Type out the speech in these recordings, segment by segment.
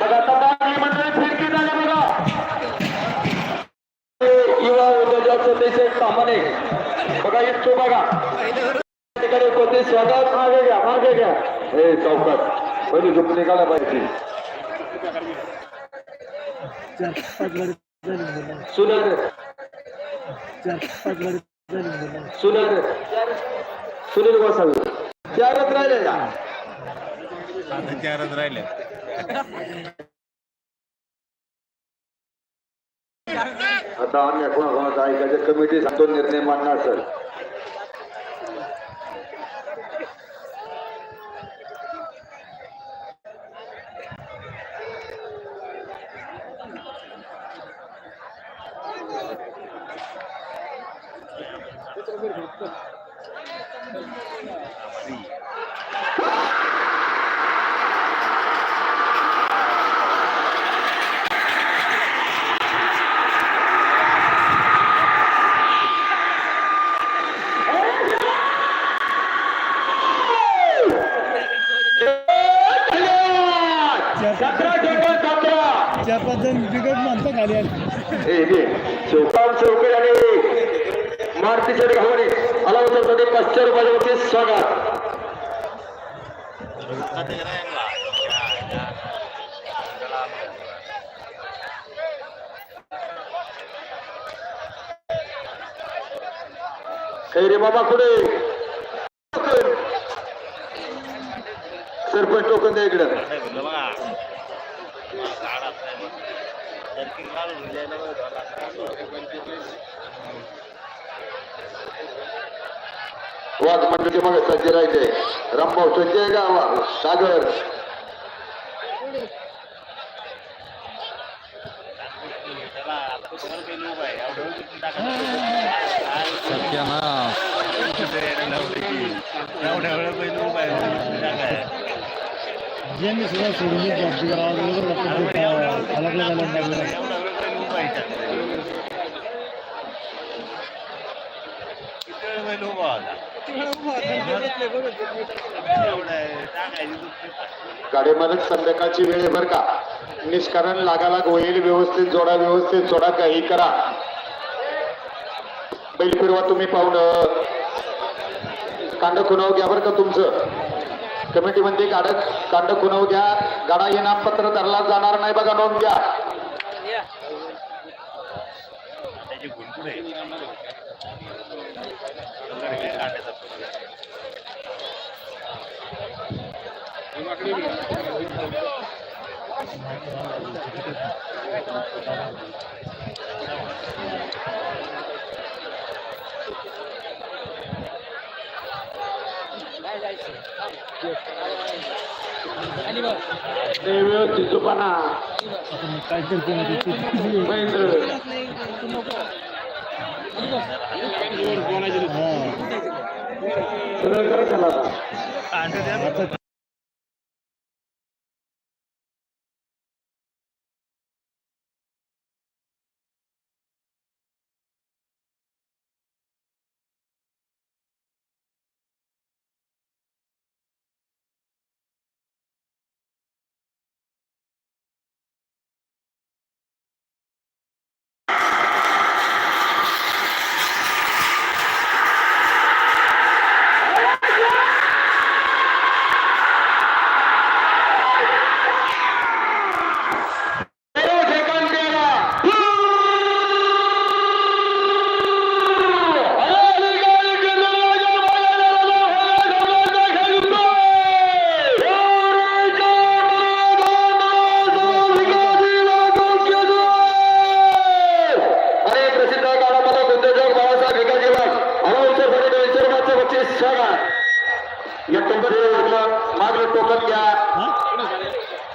बघा. आता बघा बघा बघा. ठिकाणी कोणते मागे घ्या मागे घ्या. हे चौकात. झोप निघाला पाहिजे. सुनल सुनल सुनील गोसावी. चारच राहिले. चारच राहिले. आता अन्य कोणाकोणाचा ऐकायचं कमिटी सांगतो निर्णय मांडणार सर. सतरा रे बाबा कुठे? सरपंच टोकन द्या इकडं. वाघ मंडळी मग सज्ज राहायचे रामभाऊ सज्ज आहे का सागर. आहे. ज्यांनी सुद्धा सोडून येत बाबती करावं लागलं तर आपण ते अलगला झालं लागलं एवढ्या वेळ पहिले उभा आहे किती वेळ पहिले उभा होता एवढं आहे, टाकायची दुसरी गाडी मालक संध्याकाळची वेळ आहे बरं का. निष्कारण लागालाग होईल व्यवस्थित जोडा व्यवस्थित जोडा काही करा. बैल फिरवा तुम्ही पाहुणं. कांड खुनाव घ्या बरं का तुमचं. कमिटी मध्ये गाड कांड खुनाव घ्या. गाडा इनाम पत्र धरला जाणार नाही बघा नोंद घ्या त्याची गुंतुड आहे लडके काढायचा व्यवस्थित झोपाना काय करतो ना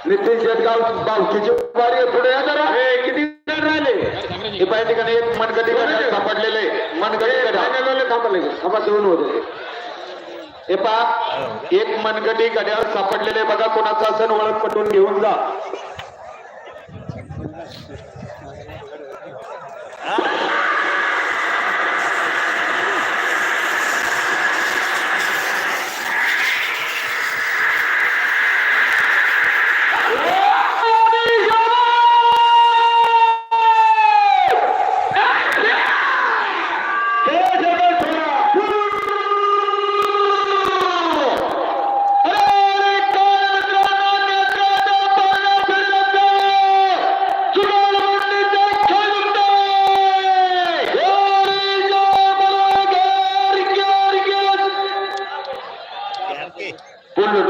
नितीन शेटगाव बावकीची वारी आहे. पुढे या जरा. किती जण राहिले? हे पाहिजे ठिकाणी एक मनगटी सापडलेले मनगटी थांबले थांबा दोन होते हे पहा एक मनगटी गड्यावर सापडलेले बघा कोणाचा असन ओळख पटवून घेऊन जा.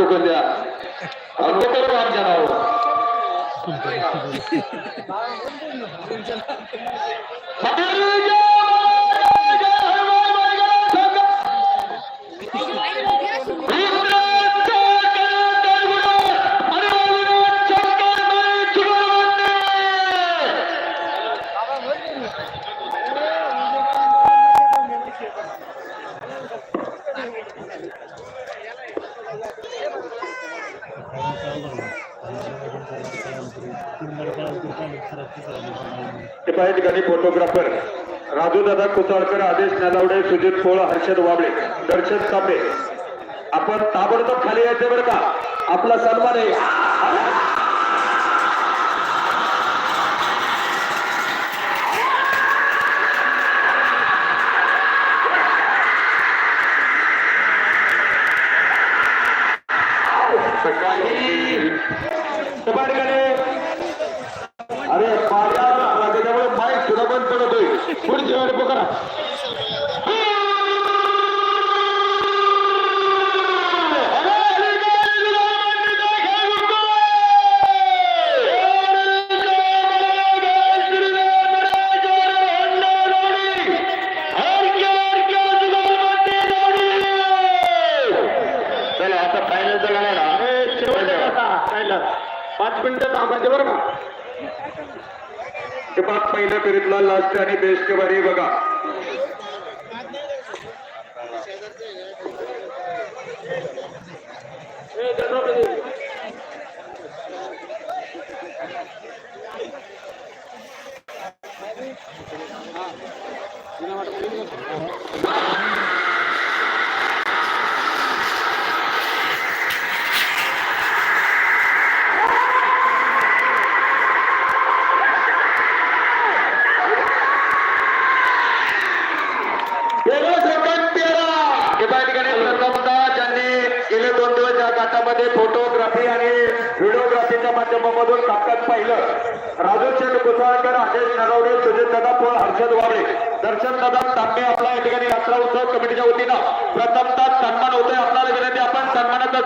করে দেয়া আর লোকের নাম জানাব সাথে फोटोग्राफर राजू दादा कुचाळकर आदेश नलावडे सुजित पोळ हर्षद वाबळे दर्शन तांबे आपण ताबडतोब खाली यायचं बरं का? आपला सन्मान आहे. Hey, they're not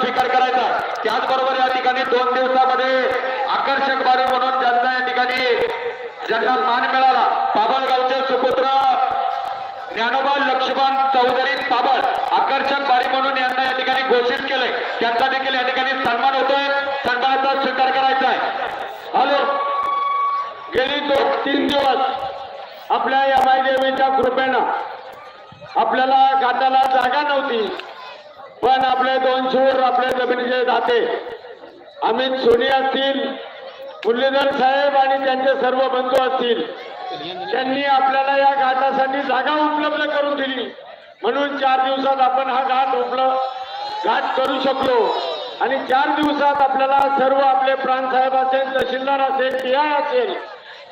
स्वीकार करायचा. त्याचबरोबर या ठिकाणी दोन दिवसामध्ये आकर्षक बारी म्हणून ज्यांना या ठिकाणी ज्यांना मान मिळाला पाबळगावचे सुपुत्र ज्ञानोबा लक्ष्मण चौधरी पाबळ आकर्षक बारी म्हणून यांना या ठिकाणी घोषित केले त्यांचा देखील या ठिकाणी सन्मान होतोय. सन्मानाचा स्वीकार करायचा आहे. हॅलो. गेली दोन तीन दिवस आपल्या या मायदेवीच्या कृपेनं आपल्याला गाताला जागा नव्हती. पण आपले दोन शूर आपल्या जमिनीचे दाते. अमित सोनी असतील मुरलीधर साहेब आणि त्यांचे सर्व बंधू असतील. त्यांनी आपल्याला या घाटासाठी जागा उपलब्ध करून दिली. म्हणून चार दिवसात आपण हा घाट उपलब्ध घाट करू शकलो. आणि चार दिवसात आपल्याला सर्व आपले प्राणसाहेब असेल तहसीलदार असेल टी असेल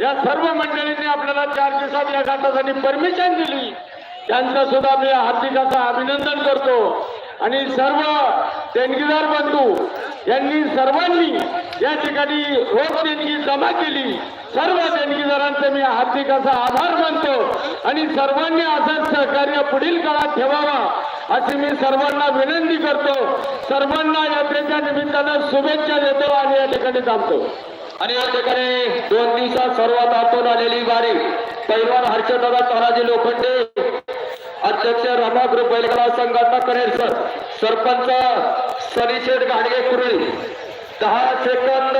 या सर्व मंडळींनी आपल्याला चार दिवसात या घाटासाठी परमिशन दिली. त्यांचं सुद्धा मी हार्दिक असं अभिनंदन करतो. आणि सर्व देणगीदार बंधू यांनी सर्वांनी या ठिकाणी रोख देणगी जमा केली. सर्व देणगीदारांचे मी हार्दिक असा आभार मानतो आणि सर्वांनी असंच सहकार्य पुढील काळात ठेवावा अशी मी सर्वांना विनंती करतो. सर्वांना यात्रेच्या निमित्तानं शुभेच्छा देतो आणि या ठिकाणी थांबतो. आणि या ठिकाणी दोन दिवसात सर्वात आतून आलेली वारी पैलवान हर्षदादा तानाजी लोखंडे अध्यक्ष रमागृह बैलगाडा संघटना करेल सर. सरपंच सनीशेठ घाडगे कुरळी. दहा सेकंद.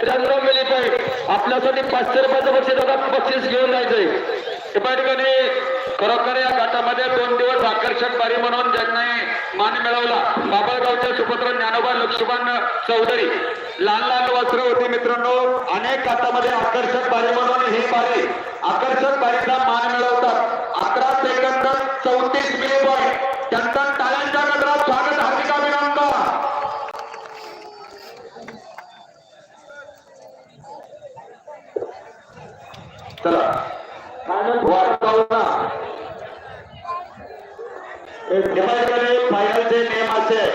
त्र्याण्णव मिली पाहिजे आपल्यासाठी पाचशे रुपयाचं बक्षीस आता बक्षीस घेऊन जायचंय. त्या ठिकाणी खरोखर या घाटामध्ये दोन दिवस आकर्षक बारी म्हणून ज्यांनी मान मिळवला. बाबळगावचे सुपुत्र ज्ञानोबा लक्ष्मण चौधरी. लहान लहान वस्त्र होती मित्रांनो. अनेक घाटामध्ये आकर्षक बारी म्हणून ही बारी आकर्षक पारीचा मान मिळवतात. अकरा सेकंद. चौतीस पॉईंट त्यांचं टाळ्यांच्या गजरात स्वागत हार्दिक अभिनंदन. चला. फायनलचे नियम असे.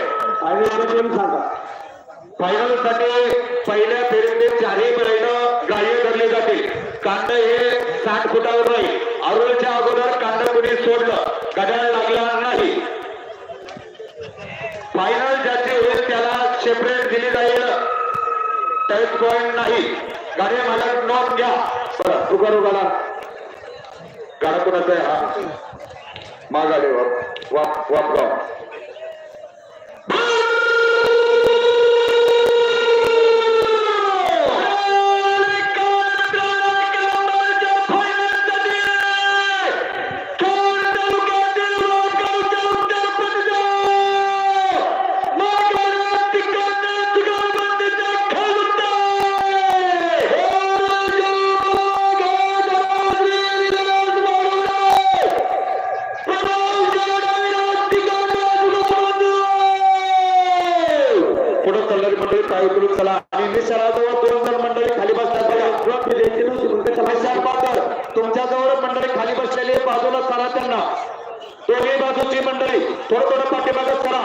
फायनलचे नियम सांगा. फायनलसाठी पहिल्या फेरीतले चारही बैल ग्राह्य धरले जातील कांड हे साठ फुटावर नाही. अरुणच्या अगोदर कांड कुणी सोडलं गड्याला लागला नाही. फायनल ज्याचे होईल त्याला सेपरेट दिली जाईल. चाळीस पॉइंट नाही. गाडी मालक नोंद घ्या. बरं तू करू गाडा. गाडा कोणाचा आहे? हा. मागाडे वाप वाप वापगाव पुढे चालणारी मंडळी पाय उचलून चला आणि निसर्गाजवळ दोन जण मंडळी खाली बसतात विशाल पाटील तुमच्याजवळ मंडळी खाली बसलेली आहे, बाजूला चला त्यांना दोन्ही बाजूची मंडळी थोडं थोडं पाठीमागं चला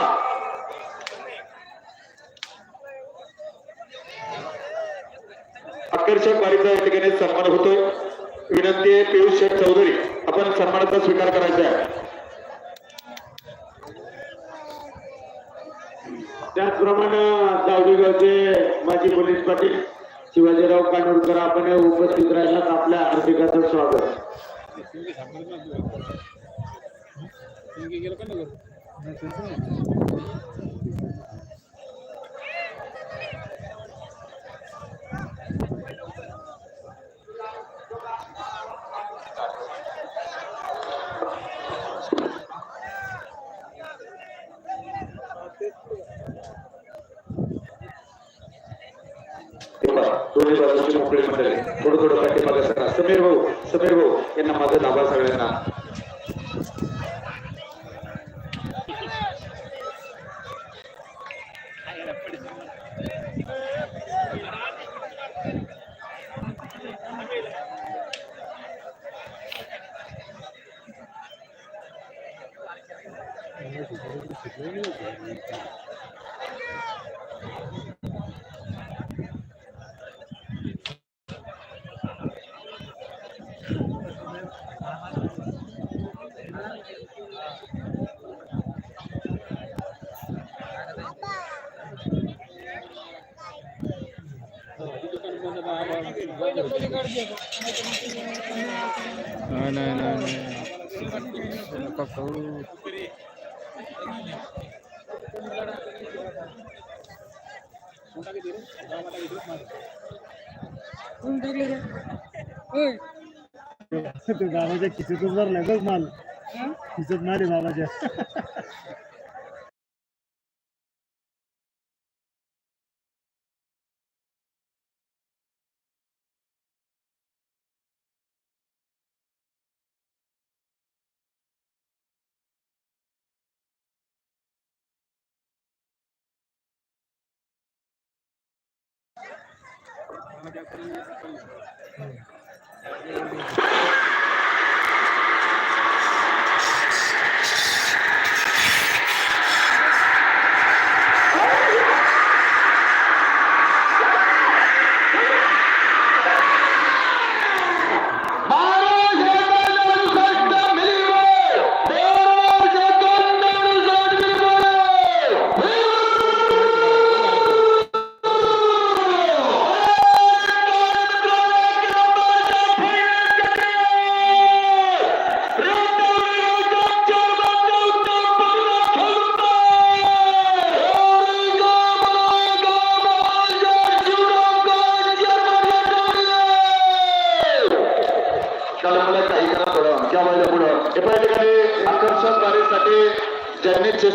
आकर्षक वारीचा या ठिकाणी सन्मान होतोय विनंती आहे पियुष शेठ चौधरी आपण सन्मानाचा स्वीकार करायचा त्याचप्रमाणे दावडीगावचे माजी पोलीस पाटील शिवाजीराव कानोरकर आपण उपस्थित राहिलात. आपल्या हार्दिकाचं स्वागत. दोन्ही बाजूची मोकळी मंडळी थोडं थोडं पाठीमागे सगळा समीर भाऊ समीर भाऊ यांना माझा दाबा सगळ्यांना. बाबाच्या खिचतच भरलाय बघ माल. खिचत मारे बाबाच्या. त्याला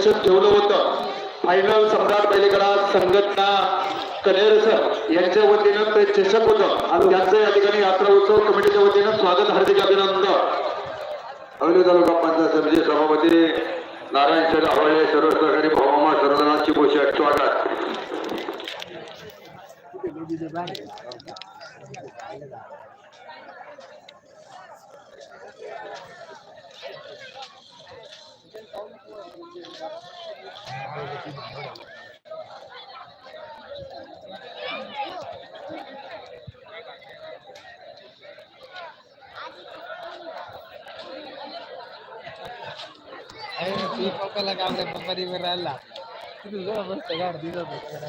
ज्यांनी ठेवलं होतं. फायनल सम्राट बैलगडा संघटना कनेर सर यांच्या वतीनं ते चषक होतं. आणि त्यांचं या ठिकाणी यात्रा उत्सव कमिटीच्या वतीनं स्वागत हार्दिक अभिनंदन. अवली तालुका पंचायत समिती सभापती नारायण शेठ आवळे सर्व सहकारी भावामा सर्वजणांची पोषक स्वागत. पप्पाला काम रे पप्पा रिवर राहिला. तुझं मस्त गाडी दिसत तेरा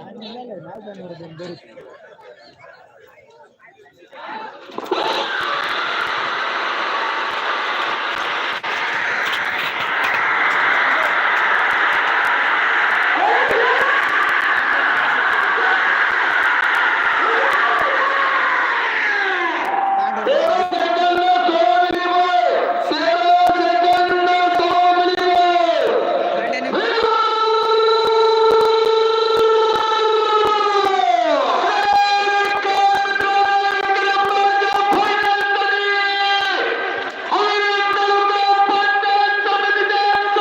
सेकंद सोळा मिनिटे तेरा सेकंद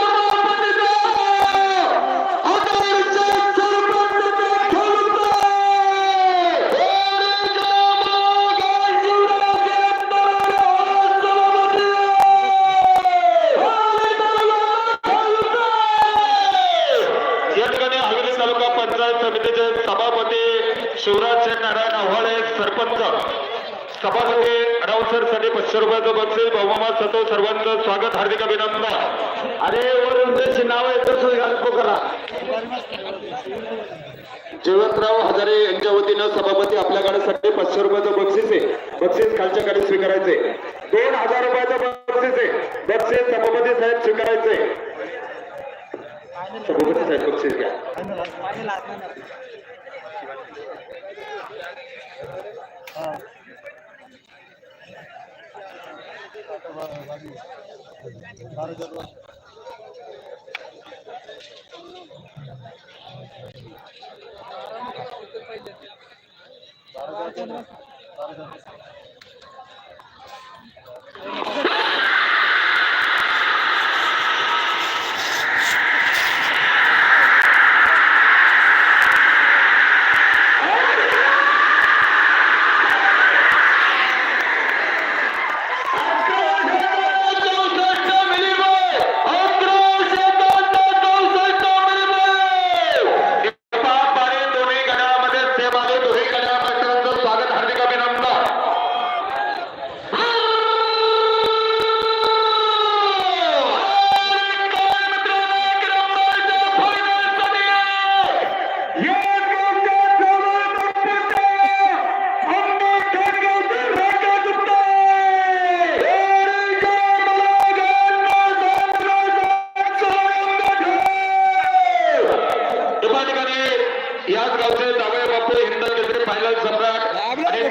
सोळा मिनिटे या ठिकाणी हवेली तालुका पंचायत सभापती शिवराज नारायण आव्हाळे सरपंच सभापती रावसरसाठी पाचशे रुपयाचं बक्षीस बहुमामा सतो सर्वांचं स्वागत हार्दिक अभिनंदन. अरे वरून त्याची नाव आहे घालतो करा. जयवंतराव हजारे यांच्या वतीनं सभापती आपल्या गाडीसाठी पाचशे रुपयाचं बक्षीस आहे. बक्षीस खालच्या गाडी स्वीकारायचे दोन हजार रुपयाचं बक्षीस आहे. बक्षीस सभापती साहेब स्वीकारायचे सभापती साहेब बक्षीस घ्या दोन्ही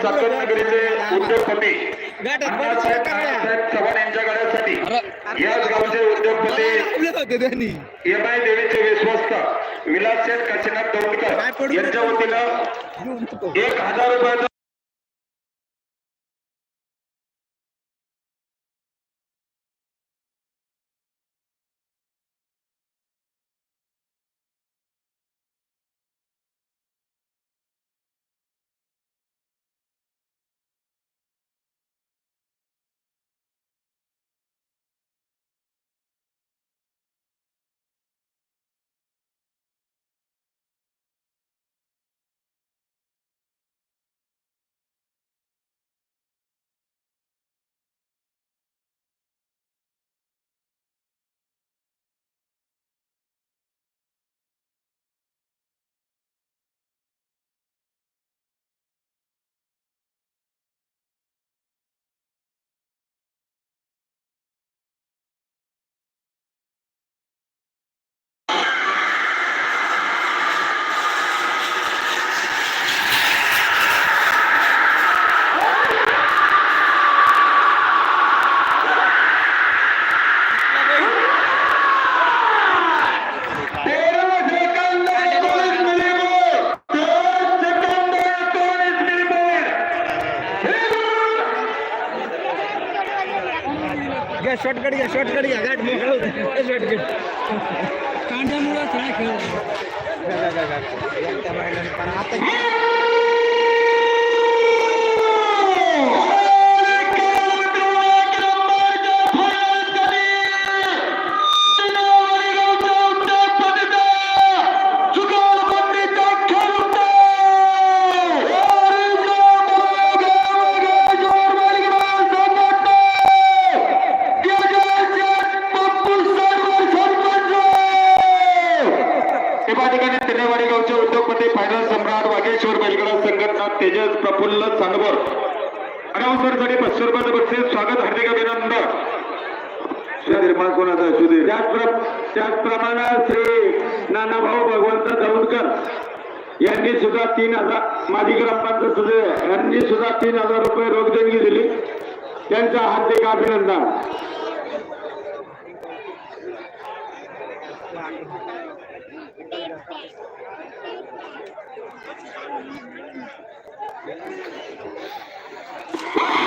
संतनगरीचे उद्योगपती अण्णासाहेब चव्हाण यांच्या गाड्यासाठी याच गावचे उद्योगपती एम आय देवीचे विश्वस्त विलाससेठ काशीनाथ दौंडकर यांच्या वतीनं एक हजार रुपयाचं শর্ট Thank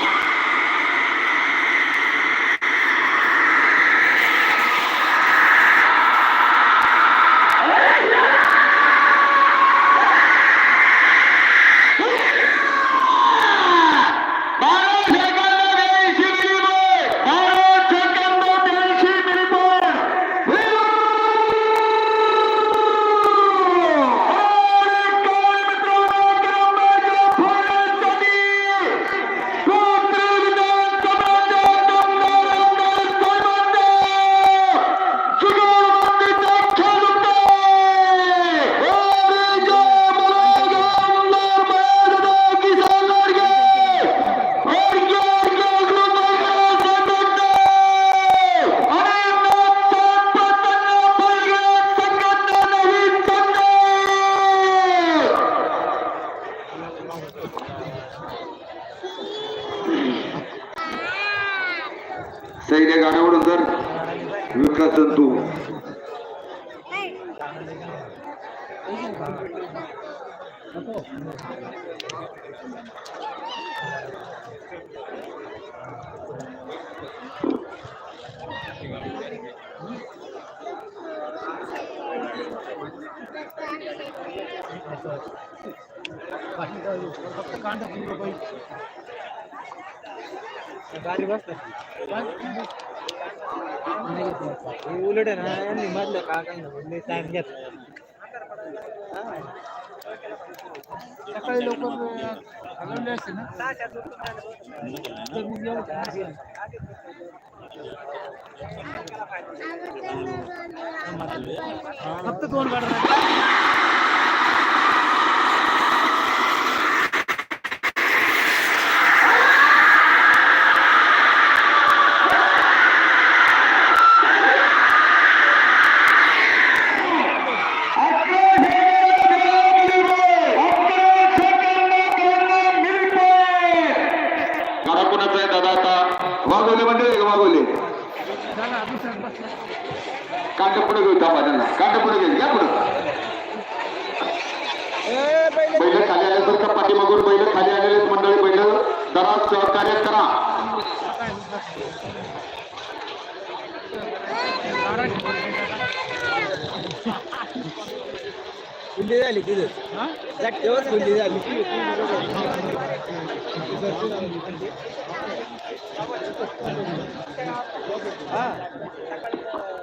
you. सकाळी लोक हलवले असते ना? फक्त दोन काढणार कुंडी झाली तिथंच जागेवरच कुंडी झाली.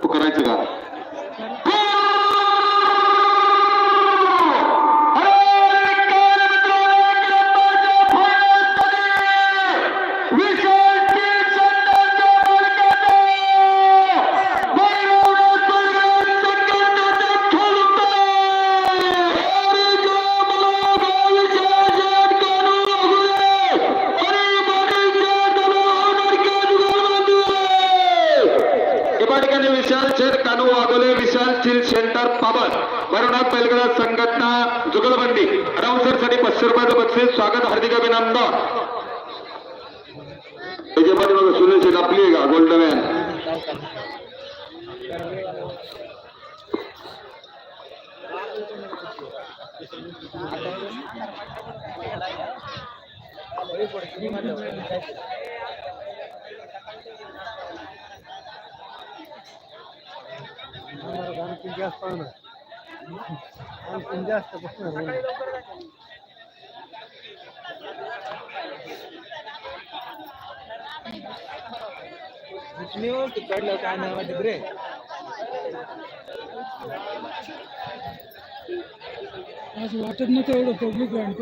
करायचं का? ठिकाणी पाचशे रुपयाचं बक्षीस, स्वागत हार्दिक अभिनंदन. त्याच्या पाठीमागे सुनील शेख आपली का? बस में हैं। व्यवस्थित काढलं काय नाही वाटत रे. असं वाटत नव्हतं एवढं पब्लिक आहे आणि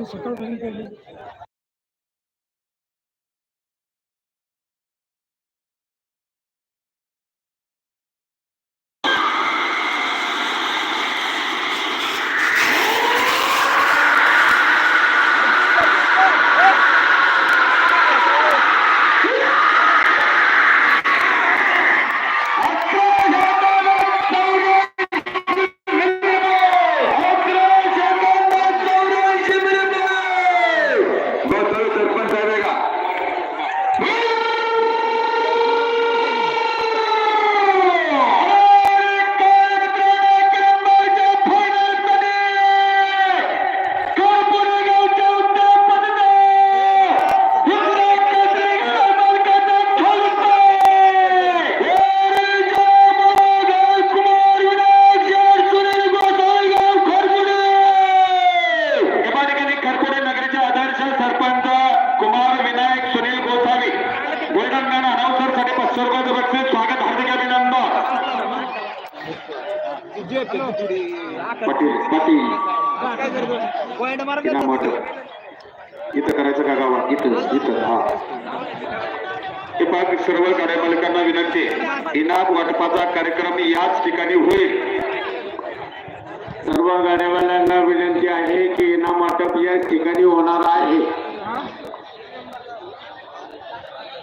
पाटील पाटील हा. हे सर्व गाड्या विनंती इनाम वाटपाचा कार्यक्रम होईल. सर्व गाड्यावाल्यांना विनंती आहे की इनाम वाटप याच ठिकाणी होणार आहे.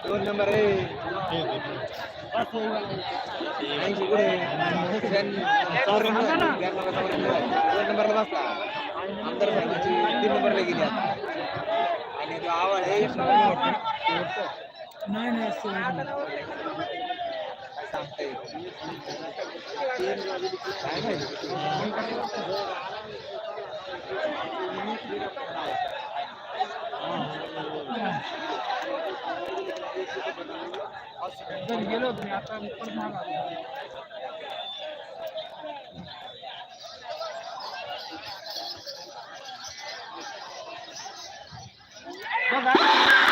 दोन नंबर नंबरला बसला आमदार साहेबांची तीन नंबरला गेली आता आणि तो आवाज आहे नाही नाही. सांगता काय माहिती गेलो मी आता बघा.